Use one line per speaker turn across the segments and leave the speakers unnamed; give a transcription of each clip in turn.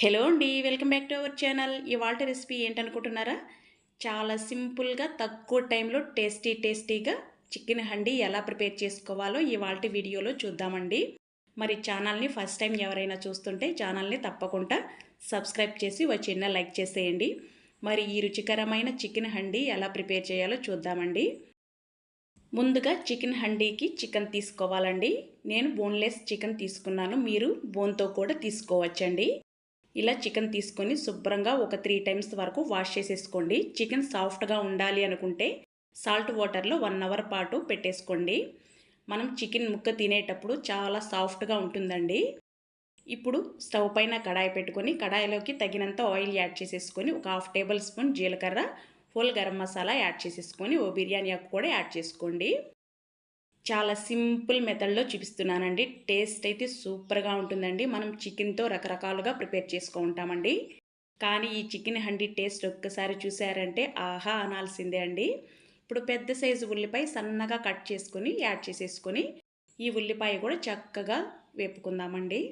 Hello అండి welcome back to our channel. ఇవాళ recipe ఏంటనుకుంటున్నారా? చాలా సింపుల్గా తక్కువ టైంలో టేస్టీ టేస్టీగా చికెన్ హండీ ఎలా ప్రిపేర్ చేసుకోవాలో ఇవాళ వీడియోలో చూద్దామండి. మరి ఛానల్ని ఫస్ట్ టైం ఎవరైనా చూస్తుంటే ఛానల్ని తప్పకుండా సబ్స్క్రైబ్ చేసి ఒక చిన్న లైక్ చేసేయండి. మరి ఈ రుచికరమైన చికెన్ హండీ ఎలా ప్రిపేర్ చేయాలో చూద్దామండి. ముందుగా చికెన్ హండీకి చికెన్ తీసుకోవాలండి. నేను బోన్లెస్ చికెన్ తీసుకున్నాను. మీరు బోన్తో కూడా తీసుకోవచ్చండి. ఇలా చికెన్ తీసుకొని శుభ్రంగా ఒక త్రీ టైమ్స్ వరకు వాష్ చేసేసుకోండి. చికెన్ సాఫ్ట్గా ఉండాలి అనుకుంటే సాల్ట్ వాటర్లో వన్ అవర్ పాటు పెట్టేసుకోండి. మనం చికెన్ ముక్క తినేటప్పుడు చాలా సాఫ్ట్గా ఉంటుందండి. ఇప్పుడు స్టవ్ పైన కడాయి పెట్టుకొని కడాయిలోకి తగినంత ఆయిల్ యాడ్ చేసేసుకొని ఒక హాఫ్ టేబుల్ స్పూన్ జీలకర్ర ఫుల్ గరం మసాలా యాడ్ చేసేసుకొని ఓ బిర్యానీ ఆకు కూడా యాడ్ చేసుకోండి. చాలా సింపుల్ మెథడ్లో చూపిస్తున్నానండి. టేస్ట్ అయితే సూపర్గా ఉంటుందండి. మనం చికెన్తో రకరకాలుగా ప్రిపేర్ చేసుకుంటామండి కానీ ఈ చికెన్ హండీ టేస్ట్ ఒక్కసారి చూసారంటే ఆహా అనాల్సిందే అండి. ఇప్పుడు పెద్ద సైజు ఉల్లిపాయ సన్నగా కట్ చేసుకొని యాడ్ చేసేసుకొని ఈ ఉల్లిపాయ కూడా చక్కగా వేపుకుందామండి.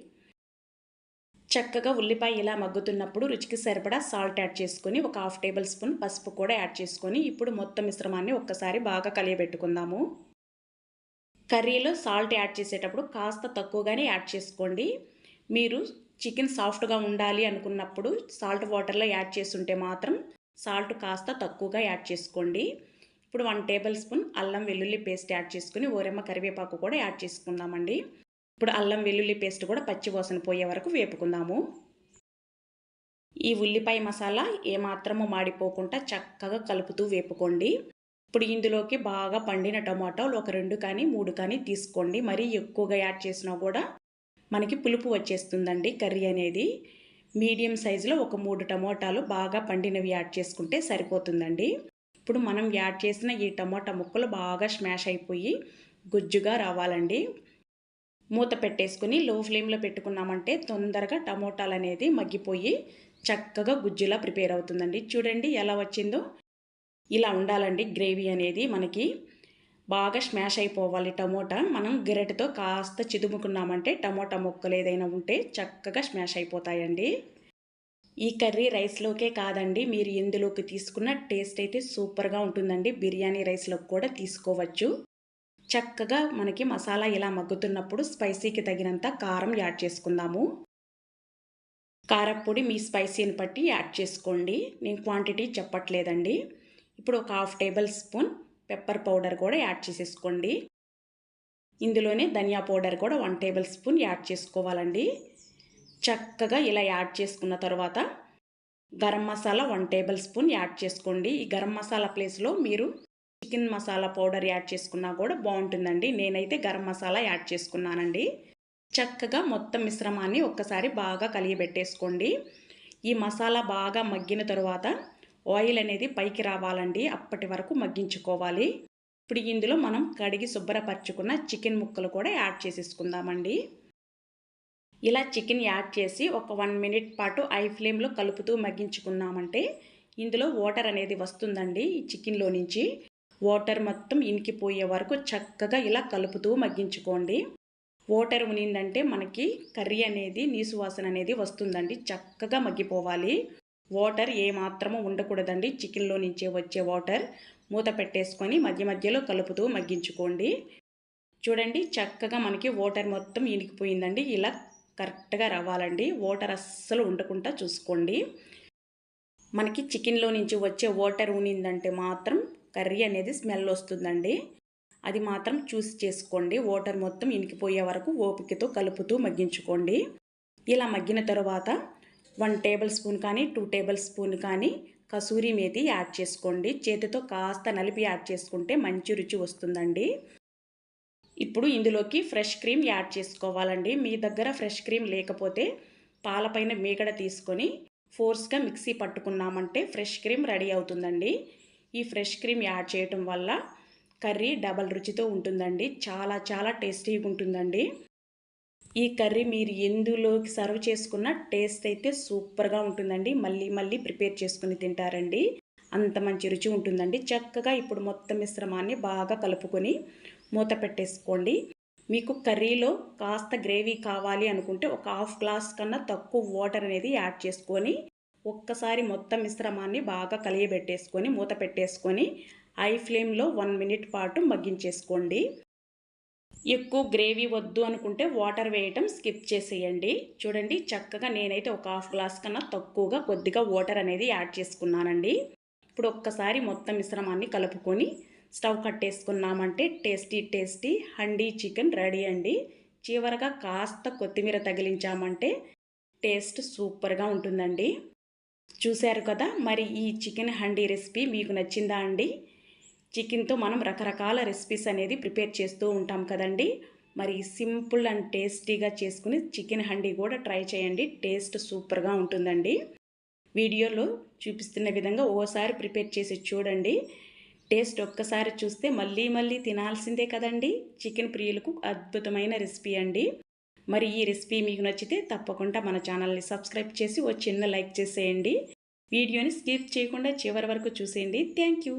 చక్కగా ఉల్లిపాయ ఇలా మగ్గుతున్నప్పుడు రుచికి సరిపడా సాల్ట్ యాడ్ చేసుకొని ఒక హాఫ్ టేబుల్ స్పూన్ పసుపు కూడా యాడ్ చేసుకొని ఇప్పుడు మొత్తం మిశ్రమాన్ని ఒక్కసారి బాగా కలియబెట్టుకుందాము. కర్రీలో సాల్ట్ యాడ్ చేసేటప్పుడు కాస్త తక్కువగానే యాడ్ చేసుకోండి. మీరు చికెన్ సాఫ్ట్గా ఉండాలి అనుకున్నప్పుడు సాల్ట్ వాటర్లో యాడ్ చేస్తుంటే మాత్రం సాల్ట్ కాస్త తక్కువగా యాడ్ చేసుకోండి. ఇప్పుడు వన్ టేబుల్ స్పూన్ అల్లం వెల్లుల్లి పేస్ట్ యాడ్ చేసుకుని ఓరెమ్మ కరివేపాకు కూడా యాడ్ చేసుకుందామండి. ఇప్పుడు అల్లం వెల్లుల్లి పేస్ట్ కూడా పచ్చివాసన పోయే వరకు వేపుకుందాము. ఈ ఉల్లిపాయ మసాలా ఏమాత్రము మాడిపోకుండా చక్కగా కలుపుతూ వేపుకోండి. ఇప్పుడు ఇందులోకి బాగా పండిన టమాటాలు ఒక రెండు కానీ మూడు కానీ తీసుకోండి. మరీ ఎక్కువగా యాడ్ చేసినా కూడా మనకి పులుపు వచ్చేస్తుందండి కర్రీ అనేది. మీడియం సైజులో ఒక మూడు టమోటాలు బాగా పండినవి యాడ్ చేసుకుంటే సరిపోతుందండి. ఇప్పుడు మనం యాడ్ చేసిన ఈ టమోటా ముక్కలు బాగా స్మాష్ అయిపోయి గుజ్జుగా రావాలండి. మూత పెట్టేసుకుని లో ఫ్లేమ్లో పెట్టుకున్నామంటే తొందరగా టమోటాలు అనేది మగ్గిపోయి చక్కగా గుజ్జులా ప్రిపేర్ అవుతుందండి. చూడండి ఎలా వచ్చిందో. ఇలా ఉండాలండి. గ్రేవీ అనేది మనకి బాగా స్మాష్ అయిపోవాలి టమోటా. మనం గిరెటతో కాస్త చిదుముకున్నామంటే టమోటా ముక్కలు ఏదైనా ఉంటే చక్కగా స్మాష్ అయిపోతాయండి. ఈ కర్రీ రైస్లోకే కాదండి. మీరు ఎందులోకి తీసుకున్న టేస్ట్ అయితే సూపర్గా ఉంటుందండి. బిర్యానీ రైస్లోకి కూడా తీసుకోవచ్చు. చక్కగా మనకి మసాలా ఇలా మగ్గుతున్నప్పుడు స్పైసీకి తగినంత కారం యాడ్ చేసుకుందాము. కారపొడి మీ స్పైసీని బట్టి యాడ్ చేసుకోండి. నేను క్వాంటిటీ చెప్పట్లేదండి. ఇప్పుడు ఒక half tablespoon pepper powder కూడా యాడ్ చేసేసుకోండి. ఇందులోనే ధనియా పౌడర్ కూడా వన్ టేబుల్ స్పూన్ యాడ్ చేసుకోవాలండి. చక్కగా ఇలా యాడ్ చేసుకున్న తర్వాత garam masala one tablespoon add చేసుకోండి. ఈ గరం మసాలా ప్లేస్లో మీరు చికెన్ మసాలా పౌడర్ యాడ్ చేసుకున్నా కూడా బాగుంటుందండి. నేనైతే గరం మసాలా యాడ్ చేసుకున్నానండి. చక్కగా మొత్తం మిశ్రమాన్ని ఒక్కసారి బాగా కలియబెట్టేసుకోండి. ఈ మసాలా బాగా మగ్గిన తర్వాత ఆయిల్ అనేది పైకి రావాలండి అప్పటి వరకు మగ్గించుకోవాలి. ఇప్పుడు ఇందులో మనం కడిగి శుభ్రపరచుకున్న చికెన్ ముక్కలు కూడా యాడ్ చేసేసుకుందామండి. ఇలా చికెన్ యాడ్ చేసి ఒక వన్ మినిట్ పాటు ఐ ఫ్లేమ్లో కలుపుతూ మగ్గించుకున్నామంటే ఇందులో వాటర్ అనేది వస్తుందండి ఈ చికెన్లో నుంచి. వాటర్ మొత్తం ఇనికిపోయే వరకు చక్కగా ఇలా కలుపుతూ మగ్గించుకోండి. వాటర్ ఉనిందంటే మనకి కర్రీ అనేది నీసు వాసన అనేది వస్తుందండి చక్కగా మగ్గిపోవాలి. వాటర్ ఏ మాత్రము ఉండకూడదండి. చికెన్లో నుంచే వచ్చే వాటర్ మూత పెట్టేసుకొని మధ్య మధ్యలో కలుపుతూ మగ్గించుకోండి. చూడండి చక్కగా మనకి వాటర్ మొత్తం ఇనికిపోయిందండి. ఇలా కరెక్ట్గా రావాలండి. వాటర్ అస్సలు ఉండకుండా చూసుకోండి. మనకి చికెన్లో నుంచి వచ్చే వాటర్ ఉనిందంటే మాత్రం కర్రీ అనేది స్మెల్ వస్తుందండి. అది మాత్రం చూసి చేసుకోండి. వాటర్ మొత్తం ఇనికిపోయే వరకు ఓపికతో కలుపుతూ మగ్గించుకోండి. ఇలా మగ్గిన తర్వాత వన్ టేబుల్ స్పూన్ కానీ టూ టేబుల్ స్పూన్ కానీ కసూరి మేతి యాడ్ చేసుకోండి. చేతితో కాస్త నలిపి యాడ్ చేసుకుంటే మంచి రుచి వస్తుందండి. ఇప్పుడు ఇందులోకి ఫ్రెష్ క్రీమ్ యాడ్ చేసుకోవాలండి. మీ దగ్గర ఫ్రెష్ క్రీమ్ లేకపోతే పాలపైన మీగడ తీసుకొని ఫోర్స్గా మిక్సీ పట్టుకున్నామంటే ఫ్రెష్ క్రీమ్ రెడీ అవుతుందండి. ఈ ఫ్రెష్ క్రీమ్ యాడ్ చేయటం వల్ల కర్రీ డబల్ రుచితో ఉంటుందండి. చాలా చాలా టేస్టీగా ఉంటుందండి. ఈ కర్రీ మీరు ఎందులోకి సర్వ్ చేసుకున్న టేస్ట్ అయితే సూపర్గా ఉంటుందండి. మళ్ళీ మళ్ళీ ప్రిపేర్ చేసుకుని తింటారండి. అంత మంచి రుచి ఉంటుందండి. చక్కగా ఇప్పుడు మొత్తం మిశ్రమాన్ని బాగా కలుపుకొని మూత పెట్టేసుకోండి. మీకు కర్రీలో కాస్త గ్రేవీ కావాలి అనుకుంటే ఒక హాఫ్ గ్లాస్ కన్నా తక్కువ వాటర్ అనేది యాడ్ చేసుకొని ఒక్కసారి మొత్తం మిశ్రమాన్ని బాగా కలియబెట్టేసుకొని మూత పెట్టేసుకొని హై ఫ్లేమ్లో వన్ మినిట్ పాటు మగ్గించేసుకోండి. ఎక్కువ గ్రేవీ వద్దు అనుకుంటే వాటర్ వేయటం స్కిప్ చేసేయండి. చూడండి చక్కగా నేనైతే ఒక హాఫ్ గ్లాస్ కన్నా తక్కువగా కొద్దిగా వాటర్ అనేది యాడ్ చేసుకున్నానండి. ఇప్పుడు ఒక్కసారి మొత్తం మిశ్రమాన్ని కలుపుకొని stove కట్టేసుకున్నామంటే tasty tasty handi chicken ready అండి. చివరగా కాస్త కొత్తిమీర తగిలించామంటే టేస్ట్ సూపర్గా ఉంటుందండి. చూశారు కదా మరి ఈ చికెన్ హండీ రెసిపీ మీకు నచ్చిందా అండి? చికెన్తో మనం రకరకాల రెసిపీస్ అనేది ప్రిపేర్ చేస్తూ ఉంటాం కదండి. మరి సింపుల్ అండ్ టేస్టీగా చేసుకుని చికెన్ హండీ కూడా ట్రై చేయండి. టేస్ట్ సూపర్గా ఉంటుందండి. వీడియోలో చూపిస్తున్న విధంగా ఓసారి ప్రిపేర్ చేసి చూడండి. టేస్ట్ ఒక్కసారి చూస్తే మళ్ళీ మళ్ళీ తినాల్సిందే కదండి. చికెన్ ప్రియులకు అద్భుతమైన రెసిపీ అండి. మరి ఈ రెసిపీ మీకు నచ్చితే తప్పకుండా మన ఛానల్ని సబ్స్క్రైబ్ చేసి ఓ చిన్న లైక్ చేసేయండి. వీడియోని స్కిప్ చేయకుండా చివరి వరకు చూసేయండి. Thank you.